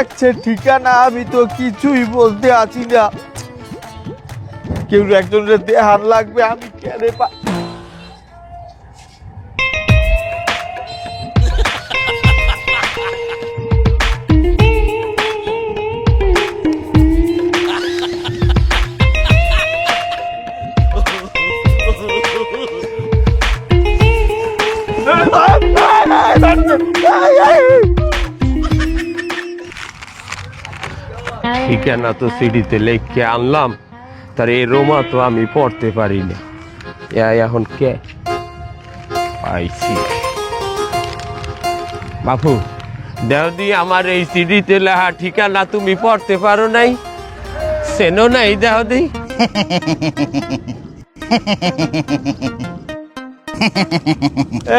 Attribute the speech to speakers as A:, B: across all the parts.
A: লাগছে ঠিকানা আমি তো কিছুই বলতে আছি না কেউ একজনের দেহার লাগবে আমি কেন
B: ঠিকানা তো সিডিতে লেখকে আনলাম। তার এই রোমা তো আমি পড়তে পারি না এখন কে? পাইছি। বাপু, দেও দি আমার এই সিডিতে লেখা ঠিকানা তুমি পড়তে পারো নাই? সেনো নাই দেও দি?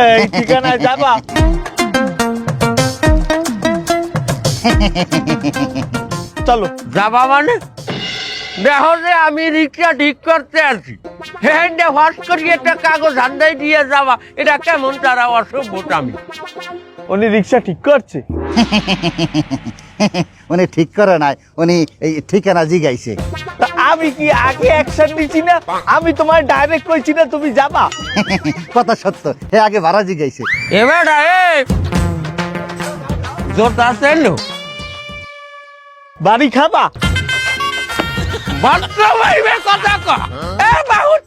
A: এই যাবা? চলো।
B: যাবা মানে? দেখো যে আমি রিক্সা ঠিক করতে আছি। হ্যাঁ হস করি একটা কাগজ হান্দাই দিয়ে যাবা। এটা কেমন তারা অসভ্যত আমি
A: উনি রিক্সা ঠিক করছে।
C: উনি ঠিক করে নাই উনি এই ঠিকানা জিগাইছে।
A: তা আমি কি আগে অ্যাকশন নিছি না? আমি তোমার ডাইরেক্ট কইছি না তুমি যাবা।
C: কথা সত্য হে আগে ভাড়া জিগাইছে।
B: এবার এ!
A: বাড়ি খাবা?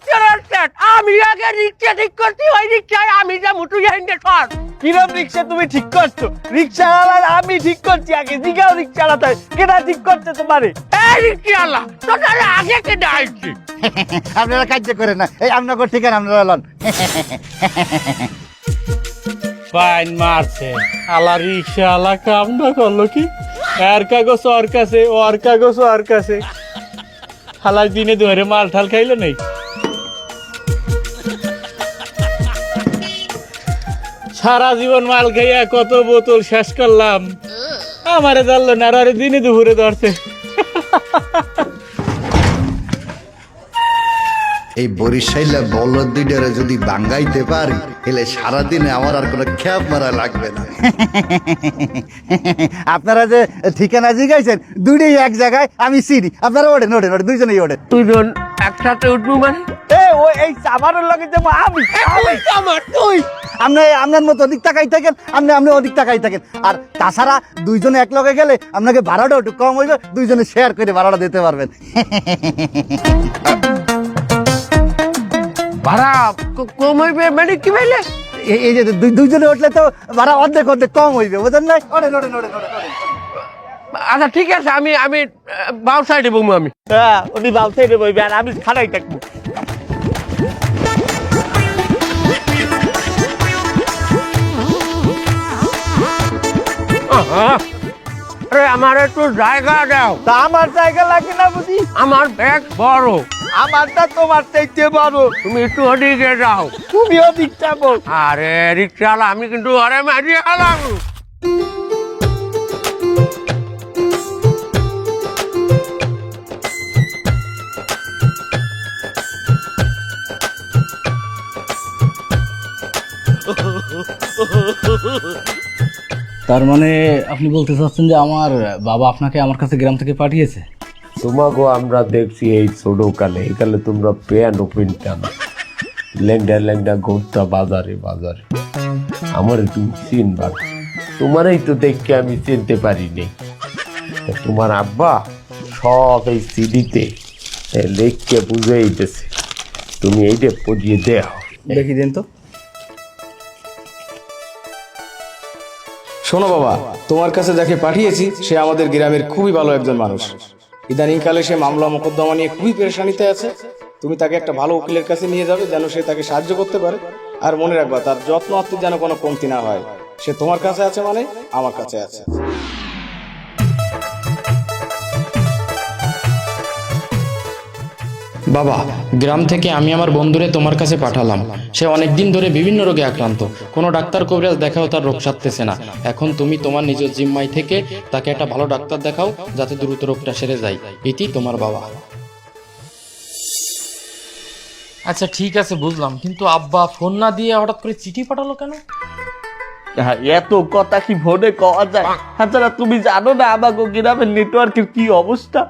B: চরস্টেট আমি আগে রিক্সা ঠিক করছি ওই রিক্সায় আমি যা মুটু যাইতে সর
A: কিরম রিক্সা তুমি ঠিক করছ? আমি ঠিক করছি আগে জিগাও তাই। কেনা ঠিক করছে তোমারে?
B: এই রিক্সাওয়ালা তোদের আগে
C: আপনারা কার্য করেন না। এই আপনার ঠিকানা আপনারা লন।
D: ফাইন মারছে। আলা রিক্সা আলা কাম না করল কি? এর কাগজ ওর কাছে ওর কাগজ ওর কাছে। খালাস দিনে ধরে মাল ঠাল খাইলো নেই। সারা জীবন মাল খাইয়া কত বোতল শেষ করলাম। আমারে জানলো না আরে দিনে দুপুরে ধরছে।
E: এই বরিশাইলা বলদ দুইটারে যদি বাঙ্গাইতে পারি এলে সারাদিনে আমার আর কোনো খ্যাপ মারা লাগবে না।
C: আপনারা যে ঠিকানা জিগাইছেন দুইটাই এক জায়গায় আমি চিনি আপনারা ওঠেন ওঠেন ওঠেন দুইজনেই ওঠেন।
B: দুজন একসাথে উঠবো মানে?
A: এ ও এই লগে যাব আমি আমি
B: আমার তুই!
C: আপনি আপনার মতো ওদিক তাকাই থাকেন আপনি আপনি ওদিক তাকাই থাকেন। আর তাছাড়া দুইজনে এক লগে গেলে আপনাকে ভাড়াটা একটু কম হইবে দুইজনে শেয়ার করে ভাড়াটা দিতে পারবেন।
B: ভাড়া কম হইবে? মানে কি ভাইলে?
C: এই- যে দুইজনে উঠলে তো ভাড়া অর্ধেক অর্ধেক কম হইবে বুঝলেন না।
B: আচ্ছা ঠিক আছে আমি আমি বাউ সাইডে বমু আমি।
A: হ্যাঁ উনি বালতে দেবো আর আমি খাড়াই থাকব।
B: আরে আমার একটু জায়গা দাও।
A: তা আমার জায়গা লাগে না বুঝি?
B: আমার ব্যাগ বড়।
A: আমারটা তোমার চাইতে বড়।
B: তুমি একটু ওদিকে যাও।
A: তুমি ওদিক যাব
B: আরে রিক্সাওয়ালা আমি কিন্তু আরে মারিয়ে গেলাম
F: তার মানে আপনি বলতে চাচ্ছেন যে আমার বাবা আপনাকে আমার কাছে গ্রাম থেকে পাঠিয়েছে?
B: তোমাকেও আমরা দেখছি এই ছোট কালে এই কালে তোমরা প্যান্ট পিনতাম লেংডা লেংডা ঘুরতা বাজারে বাজারে। আমার তুমি চিনবা না। তোমারই তো দেখে আমি চিনতে পারিনি। তোমার আব্বা সব এই সিডিতে লেখকে বুঝে দিতেছে তুমি এইটা পড়িয়ে দেও।
F: দেখি দিন তো।
G: শোনো বাবা তোমার কাছে যাকে পাঠিয়েছি সে আমাদের গ্রামের খুবই ভালো একজন মানুষ। ইদানিংকালে সে মামলা মোকদ্দমা নিয়ে খুবই পেরেশানিতে আছে। তুমি তাকে একটা ভালো উকিলের কাছে নিয়ে যাবে যেন সে তাকে সাহায্য করতে পারে। আর মনে রাখবা, তার যত্ন আত্মীয় যেন কোনো কমতি না হয়। সে তোমার কাছে আছে মানে আমার কাছে আছে।
H: বাবা গ্রাম থেকে আমি আমার বন্ধুরে তোমার কাছে পাঠালাম। সে অনেকদিন ধরে বিভিন্ন রোগে আক্রান্ত। কোনো ডাক্তার কবিরাজ দেখাও তার রোগ সারতেছে না। এখন তুমি তোমার নিজের জিম্মাই থেকে তাকে একটা ভালো ডাক্তার দেখাও যাতে দ্রুত রোগটা সেরে যায়। এটি তোমার বাবা। আচ্ছা ঠিক আছে বুঝলাম। কিন্তু আব্বা ফোন না দিয়ে হঠাৎ করে চিঠি পাঠালো কেন?
A: হ্যাঁ, এত কথা কি ফোনে কওয়া যায়? তাছাড়া তুমি জানো না আমাকে গ্রামের নেটওয়ার্কের কি অবস্থা?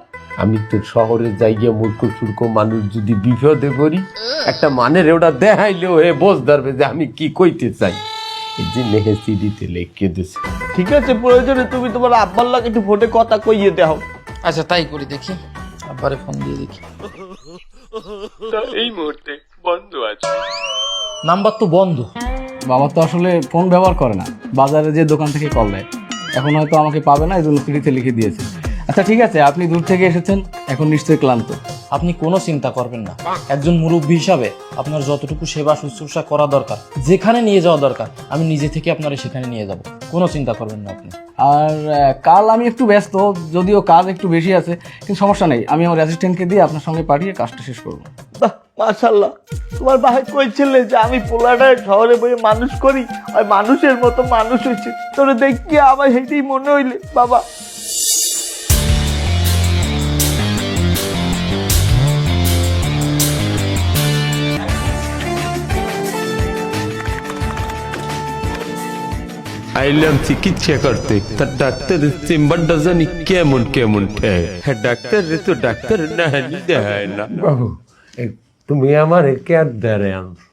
B: আমি তো শহরে যাইয়া মূর্খ সূর্খ মানুষ যদি বিপদে পড়ি একটা মানের ওটা দেখাইলেও হে বোঝ ধরবে যে আমি কি কইতে চাই। এই যে নেহে সিডিতে লিখে দিছে।
A: ঠিক আছে প্রয়োজনে তুমি তোমার আব্বার লাগে একটু ফোনে কথা কইয়ে দাও
H: আচ্ছা তাই করি দেখি। আব্বারে ফোন দিয়ে দেখি। এই মুহূর্তে বন্ধ আছে।
F: নাম্বার তো বন্ধ। বাবা তো আসলে ফোন ব্যবহার করে না। বাজারে যে দোকান থেকে কল দেয়। এখন হয়তো আমাকে পাবে না এই জন্য চিঠিতে লিখে দিয়েছে। আচ্ছা ঠিক আছে আপনি দূর থেকে এসেছেন এখন নিশ্চয়ই ক্লান্ত।
H: আপনি কোনো চিন্তা করবেন না। একজন মুরব্বী হিসাবে আপনার যতটুকু সেবা শুশ্রূষা করা দরকার যেখানে নিয়ে যাওয়া দরকার আমি নিজে থেকে আপনারা সেখানে নিয়ে যাব। কোনো চিন্তা করবেন না আপনি।
F: আর কাল আমি একটু ব্যস্ত যদিও কাজ একটু বেশি আছে কিন্তু সমস্যা নেই। আমি আমার অ্যাসিস্ট্যান্টকে দিয়ে আপনার সঙ্গে পাঠিয়ে কাজটা শেষ করব।
A: বাহ মাশাল্লাহ তোমার ভাই কইছিলে যে আমি পোলাডায় শহরে বইয়ে মানুষ করি আর মানুষের মতো মানুষ হয়েছে। তোরে দেখি আমার সেইটাই মনে হইলে বাবা।
B: আইলাম চিকিৎসা করতে। তা ডাক্তারের চেম্বারটা জানি কেমন কেমন ঠেক। হ্যাঁ ডাক্তার তো ডাক্তার না দেখায় না। বাবু তুমি আমার কেয়ার দেরে আনছো?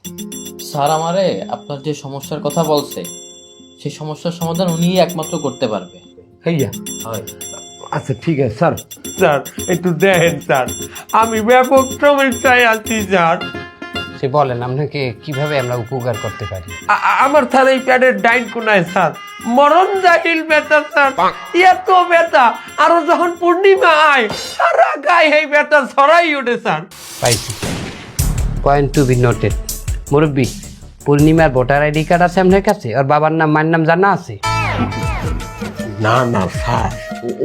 I: স্যার আমারে আপনার যে সমস্যার কথা বলছে সেই সমস্যার সমাধান উনিই একমাত্র করতে পারবে।
B: হইয়া আচ্ছা ঠিক আছে স্যার। স্যার একটু দেখেন স্যার। আমি ব্যাপক সমস্যায় আছি স্যার।
J: সে বলেন আপনাকে কীভাবে আমরা উপকার করতে পারি?
B: আমার স্যার এই প্যাডের ডাইন কোনায় স্যার। মরণ জাহিল ব্যথা স্যার। এত ব্যথা আরও যখন পূর্ণিমা আয় সারা গায়ে এই ব্যথা ছড়াই ওঠে স্যার।
J: পাইছি পয়েন্ট টু বি নোটেড মুরব্বী পূর্ণিমার ভোটার আইডি কার্ড আছে আপনার কাছে? আর বাবার নাম মায়ের নাম জানা আছে?
B: না না স্যার।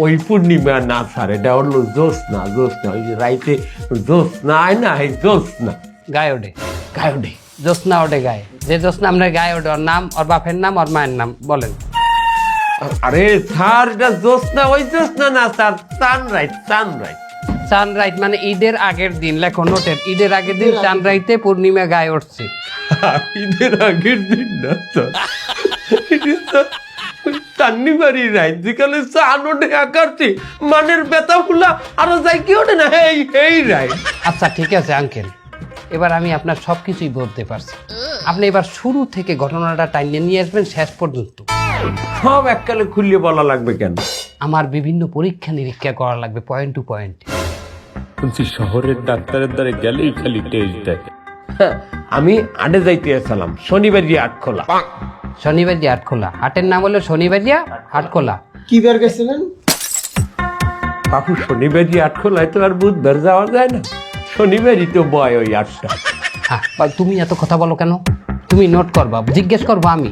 B: ওই পূর্ণিমা না স্যার। এটা হলো জোস না জোস না ওই রাইতে জোস না আয় না জোস না
J: গায়ে ওঠে।
B: গায়ে ওঠে।
J: জ্যোৎস্না ওঠে গায়ে। যে জ্যোৎস্না আপনার গায়ে ওঠে ওর নাম ওর বাপের নাম ওর মায়ের নাম বলেন।
B: আরে স্যার এটা জোস না ওই জোস না স্যার সানরাইজ সানরাইজ
J: সানরাইজ মানে ঈদের আগের দিন লেখো নোটেড ঈদের আগের দিন সানরাইজে পূর্ণিমা গায়ে উঠছে।
B: ঈদের আগের দিন না স্যার। বাড়ি রাইত চান ওঠে আকারছি মানের ব্যথা ফুলা আরও যাই কি ওঠে না এই এই রাইট
J: আচ্ছা ঠিক আছে আঙ্কেল এবার আমি আপনার সব কিছুই বলতে পারছি। আপনি এবার শুরু থেকে ঘটনাটা টাইনে নিয়ে আসবেন শেষ পর্যন্ত।
B: সব এককালে খুললে বলা লাগবে কেন?
J: আমার বিভিন্ন পরীক্ষা নিরীক্ষা করা লাগবে পয়েন্ট টু পয়েন্ট
B: বলছি শহরের ডাক্তারের দ্বারা গেলেই খালি টেস্ট দেয় আমি আডে যাইতে আসলাম শনিবার দিয়ে আট খোলা।
J: শনিবার দিয়ে আটখোলা হাটের নাম হলো শনিবার দিয়া আটখোলা
G: কি বের গেছিলেন?
B: বাপু শনিবার দিয়ে আট খোলায় তো আর বুধবার যাওয়া যায় না। শনিবারই তো বয় ওই আটটা।
J: হ্যাঁ তুমি এত কথা বলো কেন? তুমি নোট করবা জিজ্ঞেস করব আমি।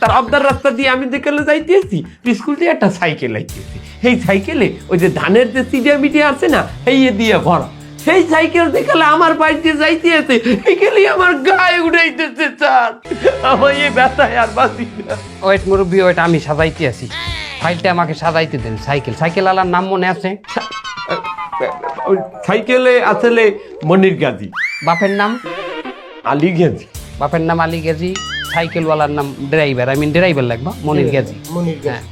B: তার অবদার রাস্তা দিয়ে আমি যেখানে যাইতেছি স্কুল দিয়ে একটা সাইকেল আইতেছি। সেই সাইকেলে ওই যে ধানের যে সিডিয়া মিডিয়া আছে না এই দিয়ে ভরা। সেই সাইকেল দেখালে আমার বাড়িতে যাইতে আছে এইখানে আমার গায়ে উঠাইতেছে স্যার। আমার এই ব্যথায় আর বাঁচি
J: ওয়েট মুরব্বী ওয়েট আমি সাজাইতে আছি। ফাইলটা আমাকে সাজাইতে দেন সাইকেল। সাইকেল আলার নাম মনে আছে?
B: ওই সাইকেলে আসলে মনির গাজী।
J: বাপের নাম?
B: আলী গেছি
J: বাপের নাম আলী গেজি সাইকেলওয়ালার নাম ড্রাইভার আই মিন ড্রাইভার লাগবা মনির গেজি। হ্যাঁ।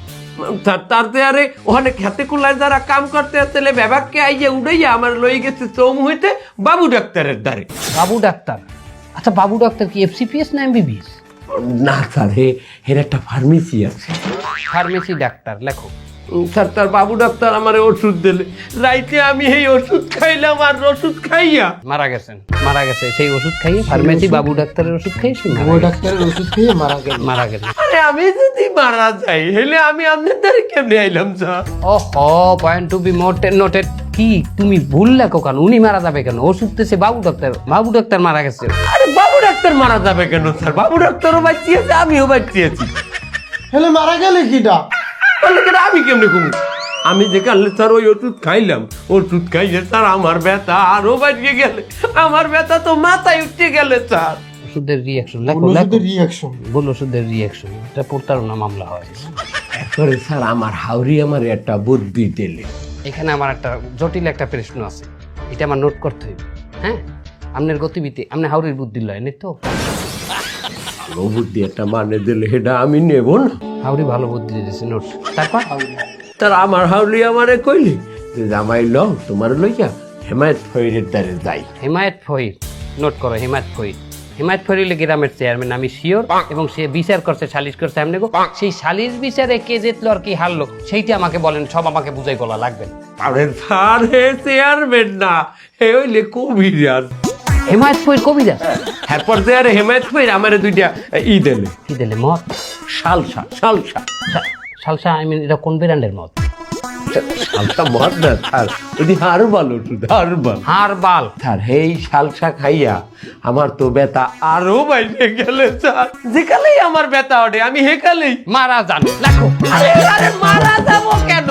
B: তারতে আরে ওখানে খেতে কুলায় যারা কাম করতে আসলে ব্যাপারকে আইয়া উড়াইয়া আমার লই গেছে চৌম হইতে বাবু ডাক্তারের দ্বারে।
J: বাবু ডাক্তার? আচ্ছা বাবু ডাক্তার কি এফসিপিএস না এমবিবিএস
B: না স্যার হে এর একটা ফার্মেসি আছে।
J: ফার্মেসি ডাক্তার লেখো।
B: স্যার তার বাবু ডাক্তার আমার ওষুধ দিলে। রাইতে আমি এই ওষুধ খাইলাম আর ওষুধ খাইয়া।
J: মারা গেছেন মারা গেছে। সেই ওষুধ খাইয়ে ফার্মেসি বাবু ডাক্তারের ওষুধ সে মারা গেছে।
G: ডাক্তারের ওষুধ খেয়ে মারা গেল।
J: মারা গেছে।
B: আরে আমি যদি মারা যাই হেলে আমি আপনার দ্বারে কেমনে আইলাম স্যার?
J: ও হো point to be noted noted কি তুমি ভুল লেখো কেন? উনি মারা যাবে কেন? ওষুধ দিতেছে বাবু ডাক্তার। বাবু ডাক্তার মারা গেছে।
B: আরে বাবু ডাক্তার মারা যাবে কেন স্যার? বাবু ডাক্তারও বাঁচিয়েছে আমিও বাঁচিয়েছি।
G: হেলে মারা গেলে কিটা?
B: তাহলে কেন আমি কেমনে ঘুমু? আমি যেখানে স্যার ওই ওষুধ খাইলাম ওষুধ খাইলে স্যার আমার ব্যথা আরও বাড়িয়ে গেলে আমার ব্যথা তো মাথায় উঠে গেলে স্যার
J: ওষুধের রিয়াকশন লেখো লেখো।
G: রিয়াকশন
J: ভুল ওষুধের রিয়াকশন এটা প্রতারণা মামলা হয়।
B: এরপরে স্যার আমার হাওড়ি আমার একটা বুদ্ধি দিলে।
J: এখানে আমার একটা জটিল একটা প্রশ্ন আছে। এটা আমার নোট করতে হইবে হ্যাঁ? আপনার গতিবিধি আপনি হাউরির বুদ্ধি লয় নি তো?
B: ভালো বুদ্ধি একটা মানে দিলে সেটা আমি নেব না।
J: হাউরি ভালো বুদ্ধি দিয়েছে নোট। তারপর?
B: তার আমার হাউলি আমারে কইলি যে জামাই লও তোমার লইয়া হেমায়ত ফইরের দ্বারে যাই।
J: হিমায়ত ফহির নোট করো হেমায়ত ফহির হিমায়ত ফহির হইলে গ্রামের চেয়ারম্যান আমি শিওর এবং সে বিচার করছে সালিশ করছে এমনি গো সেই সালিশ বিচারে কে জিতলো আর কি হারলো সেইটা আমাকে বলেন সব আমাকে বুঝাই বলা লাগবে।
B: আরে স্যার হে চেয়ারম্যান না হে হইলে কবিরাজ।
J: হিমায়ত ফহির কবিরা
B: এরপর যে আরে হেমায়ত ফইর আমারে দুইটা ই দিলে
J: কি দিলে মদ
B: শালসা শালসা।
J: সালসা আই মিন এটা কোন ব্র্যান্ডের মদ
B: হারবাল ওষুধ হারবাল।
J: হারবাল।
B: স্যার এই শালসা খাইয়া আমার তো ব্যথা আরও বাইরে গেলে স্যার। যেকালেই আমার ব্যথা ওঠে আমি হেকালেই
J: মারা যান। দেখো
B: আরে আরে মারা যাব কেন?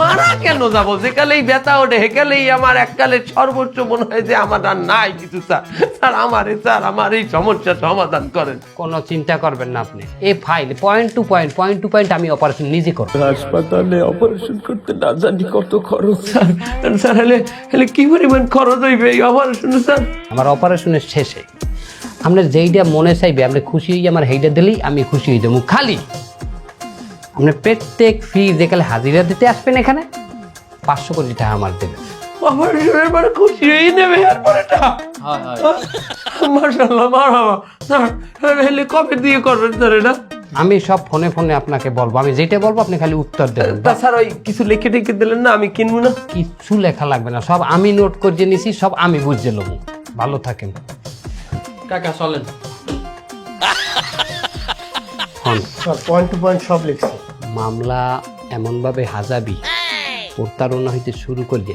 B: মারা কেন যাব? যেকালেই ব্যথা ওঠে হেকালেই আমার এককালে সর্বোচ্চ মনে হয় যে আমার আর নাই কিছু স্যার। স্যার আমারে স্যার আমার এই সমস্যার সমাধান করেন।
J: কোনো চিন্তা করবেন না আপনি। এ file point to point point to point আমি অপারেশন নিজে করব।
B: হাসপাতালে অপারেশন করতে না জানি কত খরচ। স্যার স্যার হলে হলে কি পরিমাণ খরচ হইবে এই অপারেশনে স্যার?
J: আমার অপারেশনের শেষে আপনার যেইটা মনে চাইবে আপনি খুশি হয়ে আমার সেইটা দিলেই আমি খুশি হয়ে যাব। খালি আপনি প্রত্যেক ফি যেকালে হাজিরা দিতে আসবেন এখানে। পাঁচশো কোটি টাকা আমার দেবেন
B: অপারেশনের পরে খুশি হয়ে নেবে স্যার হলে কবে দিয়ে করবেন স্যার এটা?
J: আমি সব ফোনে ফোনে আপনাকে বলব। আমি যেটা বলব আপনি খালি উত্তর দেবেন
B: তা স্যার ওই কিছু লিখে টিখে দিলেন না আমি কিনবো না?
J: কিছু লেখা লাগবে না। সব আমি নোট করে নিছি সব আমি বুঝে নেব। ভালো থাকেন।
I: কাকা চলেন।
D: পয়েন্ট টু পয়েন্ট সব লিখছি।
J: মামলা এমনভাবে হাজাবি প্রতারণা হইতে শুরু করলে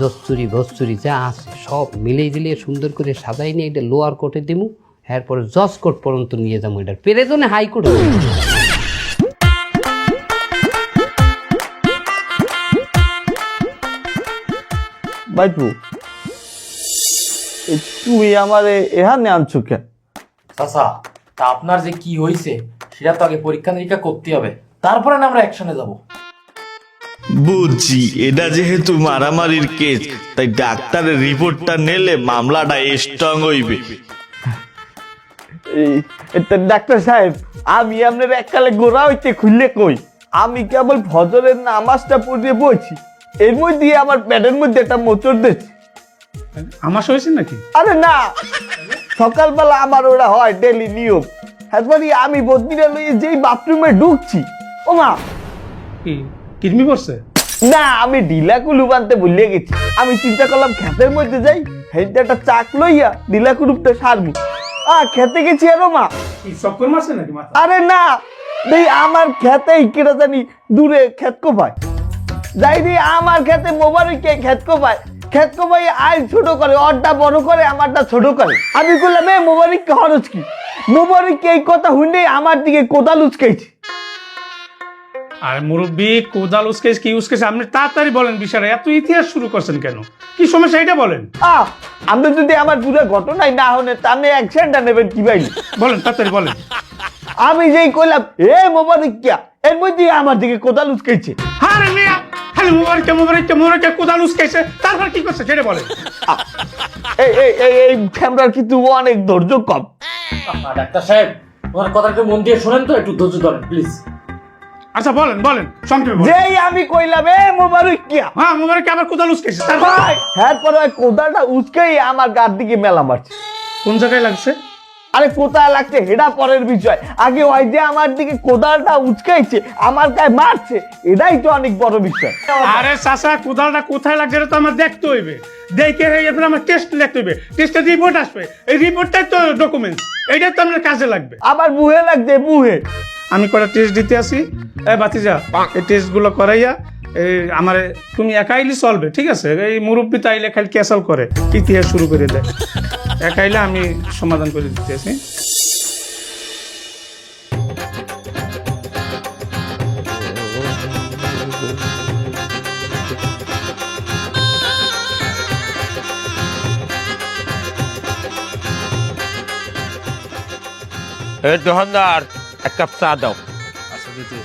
J: জস্তুরি ভস্তুরি যা আছে সব মিলিয়ে দিলিয়ে সুন্দর করে সাজাই নিয়ে এটা লোয়ার কোর্টে দিমু। এরপরে জজ কোর্ট পর্যন্ত নিয়ে যাব এটার। পেরেজনে হাইকোর্ট
A: বাইপু তুমি আমারে এখানে আনছো কেন?
F: চাচা তা আপনার যে কি হয়েছে সেটা তো আগে পরীক্ষা নিরীক্ষা করতে হবে। তারপরে না আমরা অ্যাকশনে যাব।
K: বুঝছি এটা যেহেতু মারামারির কেস তাই ডাক্তারের রিপোর্টটা নিলে মামলাটা স্ট্রং হইবে।
A: ডাক্তার সাহেব আমি আপনার এককালে গোড়া হইতে খুললে কই? আমি কেবল ফজরের নামাজটা পড়িয়ে বইছি এর মধ্যে আমার প্যাডের মধ্যে একটা মোচড় দিচ্ছে
D: আমার হয়েছে নাকি?
A: আরে না সকালবেলা আমার ওরা হয় ডেলি নিয়ম। তারপরে আমি বদনিরা লইয়ে যেই বাথরুমে ঢুকছি ও মা।
D: কি কিডনি পড়ছে?
A: না আমি ঢিলা কুলু বানতে ভুলে গেছি। আমি চিন্তা করলাম ক্ষেতের মধ্যে যাই হেঁটে একটা চাক লইয়া ঢিলা কুলুপটা সারবো। আ খেতে গেছি আরও মা।
D: কি চক্কর মারছে নাকি মাথা?
A: আরে না দেই আমার খেতে কিরা জানি দূরে ক্ষেত কোপায় যাই দি আমার খেতে মোবারককে ক্ষেত কোপায় ক্ষেত কোপাই আয় ছোট করে অরটা বড় করে আমারটা ছোট করে। আমি বললাম এ মোবারককে হরজ কি? মোবারককে এই কথা শুনে আমার দিকে কোদাল উচকাইছে।
D: আর মুরব্বী কোদাল উস্কেস কি উস্কেস আপনি তাড়াতাড়ি বলেন বিষয়টা। এত ইতিহাস শুরু করছেন কেন? কি সমস্যা? এটা বলেন।
A: আহ আপনি যদি আমার পুরো ঘটনাই না হনে তাহলে অ্যাকশনটা নেবেন কি ভাই
D: বলেন তাড়াতাড়ি বলেন।
A: আমি যেই কইলাম এ মোবারকিয়া এর মধ্যে আমার দিকে কোদাল উচকাইছে
D: আরে মিয়া খালি মোবারকে মোবারকে মোবারকে কোদাল উস্কেছে তারপর কি করছে? সেটা বলেন।
A: এই এই এই এই ক্যামেরার কিন্তু অনেক ধৈর্য কম।
F: ডাক্তার সাহেব ওনার কথাটা মন দিয়ে শোনেন তো একটু ধৈর্য ধরেন প্লিজ
D: আচ্ছা বলেন বলেন সংক্ষেপে বলেন।
A: যেই আমি কইলাম এ মোবারকিয়া।
D: হ্যাঁ মোবারকে আবার কোদাল উস্কেছে তারপর
A: ভাই হ্যাঁ পরে ওই কোদালটা উচকেই আমার গার দিকে মেলা মারছে।
D: কোন জায়গায় লাগছে?
A: আরে কোথায় লাগছে? হেডা পরের বিষয়। আগে ওই যে আমার দিকে কোদালটা উচকাইছে আমার গায়ে মারছে এটাই তো অনেক বড় বিষয়।
D: আরে চাচা কোদালটা কোথায় লাগছে এটা তো আমার দেখতে হইবে। দেখে এরপরে আমার টেস্ট লিখতে হইবে। টেস্টের রিপোর্ট আসবে। এই রিপোর্টটাই তো ডকুমেন্টস এইটাই তো আমার কাজে লাগবে।
A: আবার মুহে লাগছে মুহে।
D: আমি কটা টেস্ট দিতে আসি। এ বাতিজা এই টেস্টগুলো করাইয়া এই আমার তুমি একাইলি চলবে ঠিক আছে? এই মুরব্বী তাইলে খালি ক্যাসাল করে ইতিহাস শুরু করে দেয়। একাইলে আমি সমাধান করে দিতে আসি।
B: এ দোকানদার এক কাপ চা দাও।
D: আচ্ছা দিতে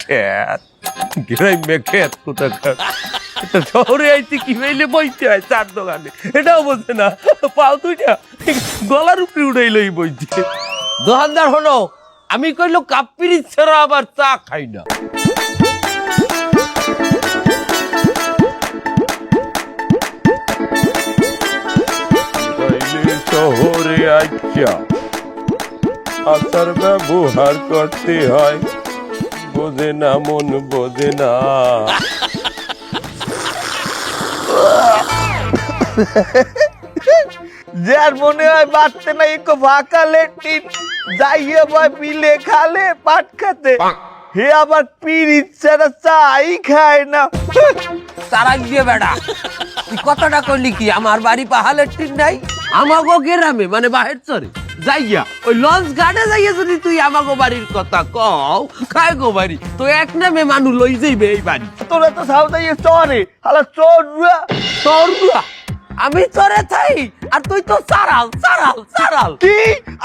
B: খ্যাত গ্রামে খেত কোথাকার? এটা শহরে আইতে কি হইলে বইতে হয় চার দোকানে? এটাও বোঝে না। পাও গলার উপরে উড়াইলই বইতে। দোকানদার হলো আমি কইলো কাপ্পির ছাড়া আবার চা খাই না। শহরে আচ্ছা আচার ব্যবহার করতে হয়। বোঝে না মন বোঝে না।
A: যার মনে হয় বাঁচতে না একটু ফাঁকা লেট্রিন যাইয়ে বা পিলে খালে পাট খাতে। হে আবার পীর ইচ্ছাটা চাই খায় না।
B: তারা গিয়ে বেড়া তুই কথাটা কইলি কি? আমার বাড়ি পাহাড়ের ঠিক নাই? আমাগো গেরামে মানে বাহের চরে যাইয়া ওই লঞ্চ ঘাটে যাইয়া যদি তুই আমাগো বাড়ির কথা কও খায় গো বাড়ি তো এক নামে মানুষ লই যাইবে এই বাড়ি।
A: তোরা তো সাউ সাউদাইয়ে চরে হালা চোর
B: তোর বুয়া, আমি চরে থাই আর তুই তো সারাল সারাল সারাল।
A: কি?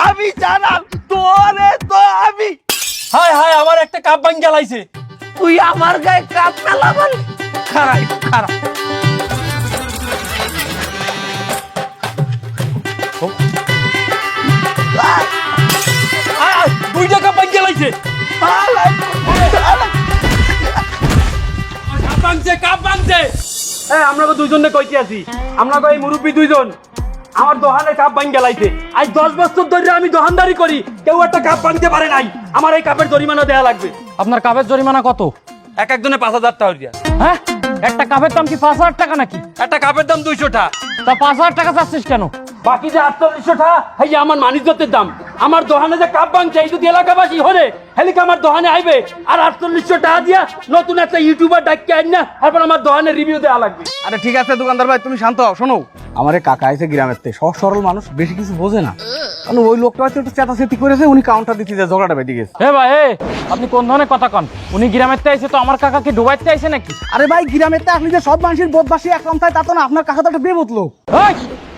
A: আমি জানাল তোরে তো আমি
F: হায় হায় আমার একটা কাপ ভাঙ গেলাইছে
B: তুই আমার গায়ে কাপ মেলা বলি খারাই খারাপ।
F: এ আমরা তো দুইজনে কইতে আছি। আমরা কই মুরব্বী দুইজন। আমার দোকানে কাপ গেলাইছে আজ দশ বছর ধরে আমি দোকানদারি করি কেউ একটা কাপ পারে নাই। আমার এই কাপের জরিমানা দেয়া লাগবে।
H: আপনার কাপের জরিমানা কত?
F: এক একজনে পাঁচ হাজার টাকা দিয়া
H: হ্যাঁ? একটা কাপের দাম কি পাঁচ হাজার টাকা নাকি?
F: একটা কাপের দাম দুইশো টাকা
H: তা পাঁচ হাজার টাকা চাচ্ছিস কেন?
F: বাকি যে আটচল্লিশশো টাকা এই যে আমার মানিজ্যতের দাম। আমার দোকানে যে কাপ ভাঙছে এই যদি এলাকাবাসী হলে হেলিকা আমার দোকানে আইবে আর আটচল্লিশশো টাকা দিয়া নতুন একটা ইউটিউবার ডাকিয়ে আইন না তারপর আমার দোকানে রিভিউ দেওয়া লাগবে।
G: আরে ঠিক আছে দোকানদার ভাই তুমি শান্ত হও শোনো। আমার কাকা আছে গ্রামের থেকে সহজ সরল মানুষ বেশি কিছু বোঝে না। কারণ ওই লোকটা হয়তো একটু চেতাচেতি করেছে উনি কাউন্টার দিতে ঝগড়াটা বেঁধে গেছে।
H: হে ভাই এ, আপনি কোন ধরনের কথা কন? উনি গ্রামের থেকে আইছে তো আমার কাকাকে ডুবাইতে আইছে নাকি?
G: আরে ভাই গ্রামের থেকে আপনি যে সব মানুষের বোধবাসী একরকম থাকে তা তো না আপনার কাকা তো একটা বেবোধ লোক।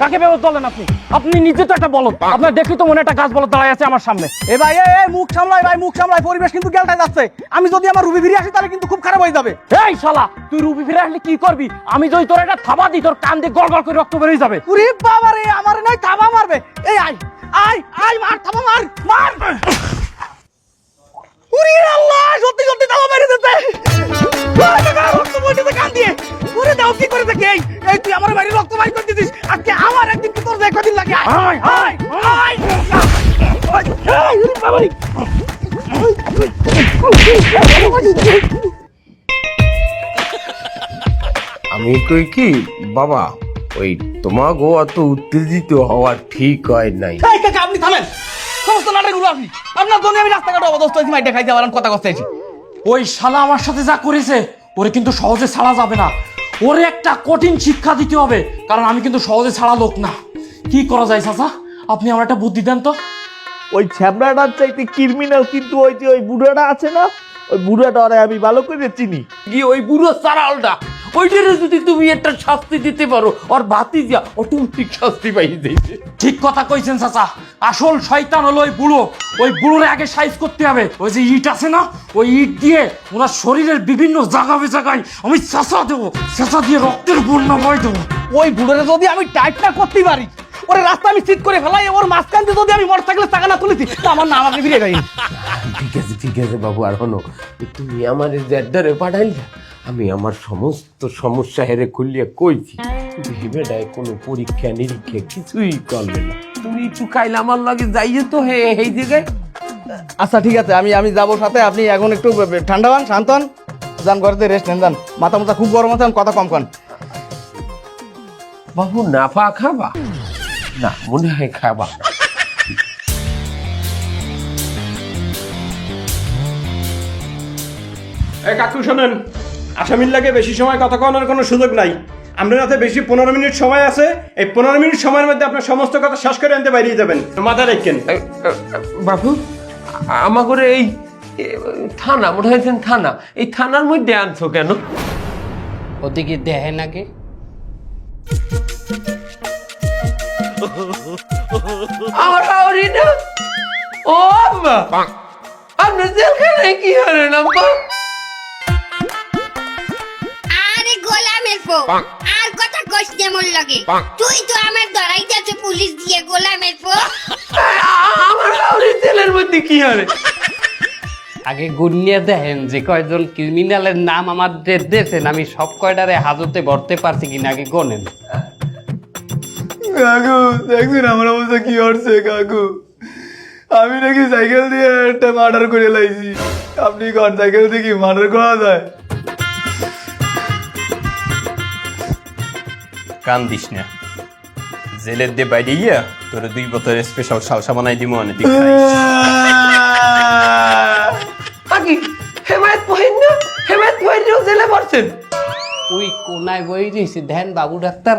H: কাকে বেবত বলেন আপনি? আপনি নিজে তো একটা বলদ। আপনার দেখি তো মনে একটা গাছ বলদ দাঁড়ায় আছে আমার সামনে।
G: এ ভাই এ এ, মুখ সামলাই ভাই মুখ সামলাই পরিবেশ কিন্তু গেলটাই যাচ্ছে। আমি যদি আমার রুবি ফিরে আসি তাহলে কিন্তু খুব খারাপ হয়ে যাবে।
H: এই শালা তুই রুবি ফিরে আসলে কি করবি? আমি যদি তোর একটা থাবা দিই তোর কান দিয়ে গড় গড় করে রক্ত বেরিয়ে যাবে।
G: উরে বাবা রে আমার নয় থাবা মারবে। এই আই আই আই মার থাবা মার মার। উরে আল্লাহ সত্যি সত্যি থাবা মেরে দিতে রক্ত বইতেছে কান দিয়ে। ওরে দাও কি করে দেখে? এই এই তুই আমার বাড়ি রক্ত বাই করে দিছিস আজকে আমার একদিন তোর লাগে। আয় আয় আয় আয়। উরে বাবা রে
B: আমি কই কি? বাবা ওই তোমাগো অত উত্তেজিত হওয়া ঠিক হয় নাই।
G: এই কাকা আপনি থামেন। সমস্ত নাটকগুলো আপনি। আপনার জন্য আমি রাস্তাঘাটে অবদস্ত হয়েছি মাইটা খাইতে আমার কথা কষ্ট হয়েছি
H: ওই শালা আমার সাথে যা করেছে ওরে কিন্তু সহজে ছাড়া যাবে না। ওরে একটা কঠিন শিক্ষা দিতে হবে কারণ আমি কিন্তু সহজে ছাড়া লোক না। কি করা যায় চাচা? আপনি আমার একটা বুদ্ধি দেন তো।
A: ওই ছ্যাবড়াটার চাইতে ক্রিমিনাল কিন্তু ওই যে ওই বুড়াটা আছে না ওই বুড়াটা ওরে আমি ভালো করে চিনি।
B: কি ওই বুড়ো সারালটা ওইটারে যদি তুমি একটা শাস্তি দিতে পারো ওর বাতি যা অটোমেটিক শাস্তি পাই দিয়েছে।
H: ঠিক কথা কইছেন চাচা। আসল শয়তান হলো ওই বুড়ো। ওই বুড়োরে আগে সাইজ করতে হবে। ওই যে ইট আছে না ওই ইট দিয়ে ওনার শরীরের বিভিন্ন জায়গায় জায়গায় আমি চেঁচা দেবো। চেঁচা দিয়ে রক্তের বন্যা বয় দেবো।
G: ওই বুড়োরে যদি আমি টাইট না করতে পারি ওরে রাস্তা আমি সিট করে ফেলাই ওর মাঝখান দিয়ে যদি আমি মোটরসাইকেলের চাকা না তুলেছি তা আমার নাম আপনি ফিরে যাই
B: ঠিক আছে ঠিক আছে বাবু আর হনো তুমি আমার জেডারে পাঠাইলে আমি আমার সমস্ত সমস্যা হেরে খুলিয়ে কইছি। হিবেডায় কোনো পরীক্ষা নিরীক্ষা কিছুই করবে না। তুমি একটু খাইলে আমার লাগে যাইয়ে তো হে এই জায়গায়।
G: আচ্ছা ঠিক আছে আমি আমি যাব সাথে আপনি এখন একটু ঠান্ডা হন শান্ত হন। যান ঘরেতে রেস্ট নেন যান। মাথা মাথা খুব গরম আছে কথা কম কন।
B: বাবু নাফা খাবা? না মনে হয় খাবা না।
D: কাকু শোনেন আসামির লাগে বেশি সময় কথা কওয়ানোর কোনো সুযোগ নাই। আপনার হাতে বেশি পনেরো মিনিট সময় আছে এই পনেরো মিনিট সময়ের মধ্যে আপনার সমস্ত কথা শেষ করে আনতে বাইরে যাবেন। মাথা রেখেন।
B: এ, এ, বাবু আমার করে এই থানা মনে হয়েছেন থানা এই থানার মধ্যে আনছো কেন?
J: ওদিকে দেহে নাকি?
B: আমার ও আম্মা আপনি জেলখানায় কি হলেন আম্মা
L: পো আর কথা কইস নে মোর লগে। তুই তো আমার ধরাইতেছে পুলিশ দিয়ে গোলামের পো
B: আমার জেলের মধ্যে কি
J: আগে গুনিয়ে দেখেন যে কয়জন ক্রিমিনালের নাম আমাদের দিয়েছেন আমি সব কয়টারে হাজতে ভরতে পারছি কিনা আগে গোনেন।
B: কাকু দেখছেন আমার অবস্থা কি হচ্ছে কাকু? আমি নাকি সাইকেল দিয়ে একটা মার্ডার করে লাইছি। আপনি কোন সাইকেল দিয়ে কি মার্ডার করা যায়?
G: কান দিস না। জেলের দিয়ে বাইরে গিয়া তোর দুই বোতলের স্পেশাল সালসা বানাই দিব অনেক
B: কাকি হেমায়ত পহিন না? হেমায়ত পহিন জেলে পড়ছেন
J: ওই কোনায় বই দিয়েছি ধ্যান বাবু ডাক্তার।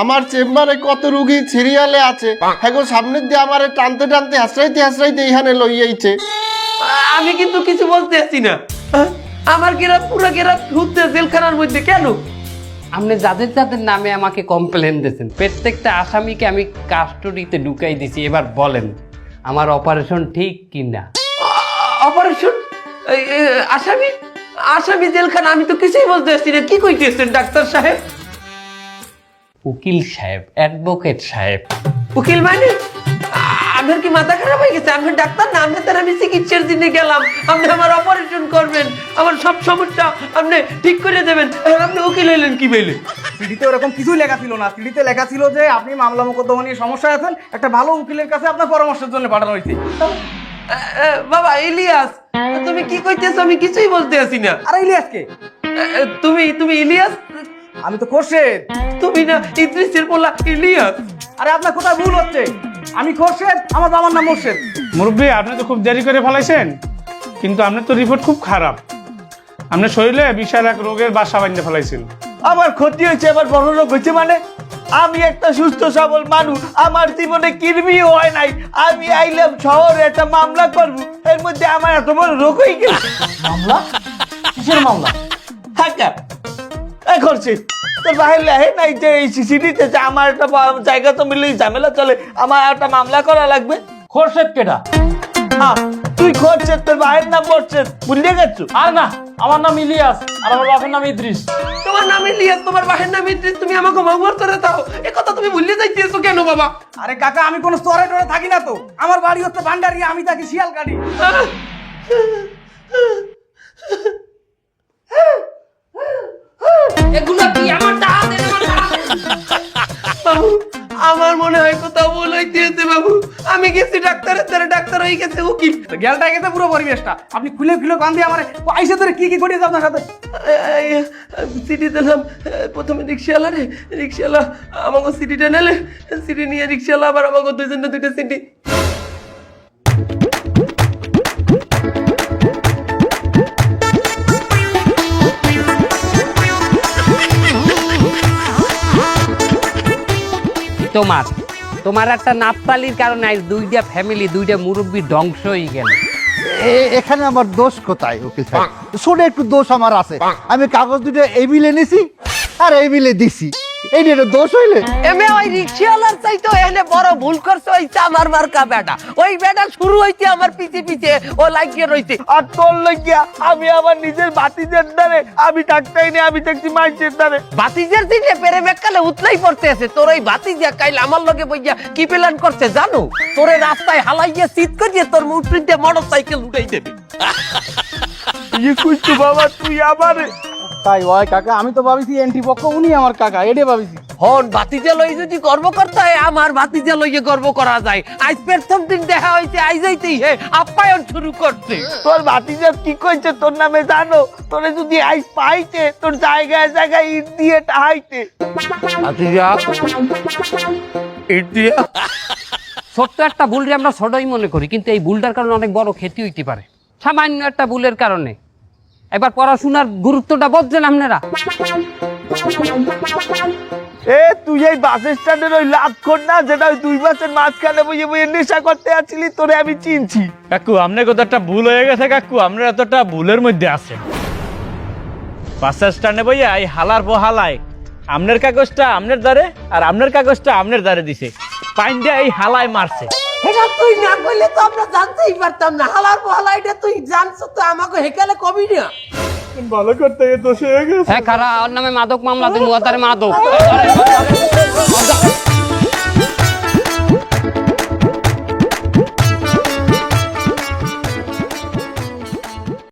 C: আমার চেম্বারে কত রুগী সিরিয়ালে আছে। হ্যাঁ গো সামনের দিয়ে আমার টানতে টানতে হাসরাইতে হাসরাইতে এইখানে লইয়াইছে
B: আমি কিন্তু কিছু বলতে আছি না। আমার গেরাত পুরো গেরাত ঘুরতে জেলখানার মধ্যে কেন?
J: আপনি যাদের যাদের নামে আমাকে কমপ্লেন দিয়েছেন প্রত্যেকটা আসামিকে আমি কাস্টডিতে ঢুকাই দিছি এবার বলেন আমার অপারেশন ঠিক কি না
B: অপারেশন আসামি? আসামি জেলখানা আমি তো কিছুই বলতে আসছি না। কি কইতেছেন ডাক্তার সাহেব?
J: উকিল সাহেব অ্যাডভোকেট সাহেব।
B: উকিল মানে? আপনার কি মাথা খারাপ হয়ে গেছে? আমি ডাক্তার না আপনি তার আমি চিকিৎসার জন্য গেলাম। আপনি আমার অপারেশন করবেন। আমার সব সমস্যা আপনি ঠিক করে দেবেন। আপনি উকিল হইলেন কি বলে
G: সিডিতে ওরকম কিছুই লেখা ছিল না। সিডিতে লেখা ছিল যে আপনি মামলা মোকদ্দমা নিয়ে সমস্যায় আছেন একটা ভালো উকিলের কাছে আপনার পরামর্শের জন্য পাঠানো হয়েছে।
B: বাবা ইলিয়াস তুমি কি কইতেছো? আমি কিছুই বলতে আছি না
G: আরে ইলিয়াসকে
B: তুমি তুমি ইলিয়াস?
G: আমি তো খোরশেদ।
B: তুমি না ইদ্রিসের বলা ইলিয়াস।
G: আরে আপনার কোথায় ভুল হচ্ছে? আমি খোরশেদ আমার বাবার নাম মোর্শেদ।
D: মুরব্বী আপনি তো খুব দেরি করে ফেলাইছেন। কিন্তু আপনার তো রিপোর্ট খুব খারাপ। আপনার শরীরে বিশাল এক রোগের বাসা বাঁধতে ফেলাইছিল
B: আমার ক্ষতি হয়েছে আমার বড় রোগ হয়েছে মানে আমি একটা সুস্থ সবল মানুষ। আমার জীবনে কিরমিও হয় নাই। আমি আইলাম শহরে একটা মামলা করব। এর মধ্যে আমার এত বড় রোগ হয়ে গেল
G: মামলা? কিসের মামলা?
B: এ করছি তোর বাহির লেহে নাই যে এই সিসিটিতে যে আমার একটা জায়গা তো মিলেই ঝামেলা চলে আমার একটা মামলা করা লাগবে
G: খোরশেদ কেটা
B: হ্যাঁ তুই করছিস তোর বাহির নাম গেছো
G: আর না আমার নাম ইলিয়াস আর আমার বাপের নাম ইদ্রিস
B: তোমার নাম ইলিয়াস তোমার বাহির নাম ইদ্রিস তুমি আমাকে মামলার করে দাও এ কথা তুমি ভুলে যাইতেছো কেন বাবা
G: আরে কাকা আমি কোনো স্তরে টরে থাকি না তো আমার বাড়ি হচ্ছে ভান্ডারিয়া আমি থাকি শিয়ালকাঠি
B: এগুলো কি আমার দাঁত বাবু আমার মনে হয় কোথাও ভুল হইতেছে বাবু। আমি গেছি ডাক্তারের দ্বারা ডাক্তার হয়ে গেছে উকিল।
G: গেলটা গেছে পুরো পরিবেশটা। আপনি খুলে খুলে কান দিয়ে আমার আইসে ধরে কি কি করিয়েছে আপনার সাথে?
B: সিটি দিলাম। প্রথমে রিক্সাওয়ালা রে রিক্সাওয়ালা আমাকে সিটিটা নিলে সিটি নিয়ে রিক্সাওয়ালা আবার আমাকে দুইজনে দুইটা সিটি।
J: তোমার তোমার একটা নাপতালির কারণে আজ দুইটা ফ্যামিলি দুইটা মুরব্বী ধ্বংস হয়ে গেল।
C: এ- এখানে আমার দোষ কোথায় উকিল সাহেব? ছোট একটু দোষ আমার আছে। আমি কাগজ দুটো এই বিলে নিছি আর এই বিলে দিছি। এই নিয়ে দোষ হইলে?
B: এমে ওই রিক্সাওয়ালার চাইতো এনে বড় ভুল করছে হইছে আমার মার্কা বেটা। ওই বেটা শুরু হইছে আমার পিছে পিছে ও লাগিয়ে রইছে। আর তোর লাগিয়া আমি আমার নিজের বাতিজের দ্বারে আমি ডাক্তাই নে আমি দেখছি মাইছের দ্বারে। বাতিজের দিনে পেরে বেকালে উতলাই পড়তে আছে। তোর ওই বাতিজা কাইল আমার লগে বইয়া কি প্ল্যান করছে জানো? তোরে রাস্তায় হালাইয়া সিট করিয়ে তোর মুটরিতে মোটর সাইকেল উঠাই দেবে। ইয়ে বাবা তুই আমারে?
G: তাই ওই কাকা আমি তো ভাবিছি এন্ট্রি পক্ষ উনি আমার কাকা এটে ভাবিছি।
B: হন বাতিজা লই যদি গর্ব করতে হয় আমার বাতিজা লইয়ে গর্ব করা যায়। আজ প্রথম দিন দেখা হইছে আইজাইতেই হে আপ্যায়ন শুরু করছে। তোর বাতিজা কি কইছে তোর নামে জানো? তোরে যদি আইস পাইতে তোর জায়গায় জায়গায় ইট দিয়ে টাহাইতে ইট দিয়ে?
J: ছোট্ট একটা ভুলরে আমরা ছোটই মনে করি কিন্তু এই ভুলটার কারণে অনেক বড় ক্ষতি হইতে পারে। সামান্য একটা ভুলের কারণে। এবার পড়াশোনার গুরুত্বটা বুঝছেন আপনারা।
B: এ তুই এই বাস স্ট্যান্ডের ওই লাভ কর না যেটা ওই দুই বাসের মাঝখানে বইয়ে বইয়ে নেশা করতে আছিলি তোরে আমি চিনছি।
K: কাকু আপনার কত একটা ভুল হয়ে গেছে কাকু আপনার এতটা ভুলের মধ্যে আছেন। বাস স্ট্যান্ডে বইয়া এই হালার পো হালায় আপনার কাগজটা আপনার দ্বারে আর আপনার কাগজটা আপনার দ্বারে দিছে। পাইন দিয়ে এই হালায় মারছে।
B: এটা তুই না বললে তো আমরা জানতেই পারতাম না হালার বহালা এটা তুই জানছ তো আমাকে হেকালে কবি না
F: ভালো করতে গিয়ে দোষ হয়ে গেছে
J: হ্যাঁ খারা ওর নামে মাদক মামলা তুমি ওর মাদক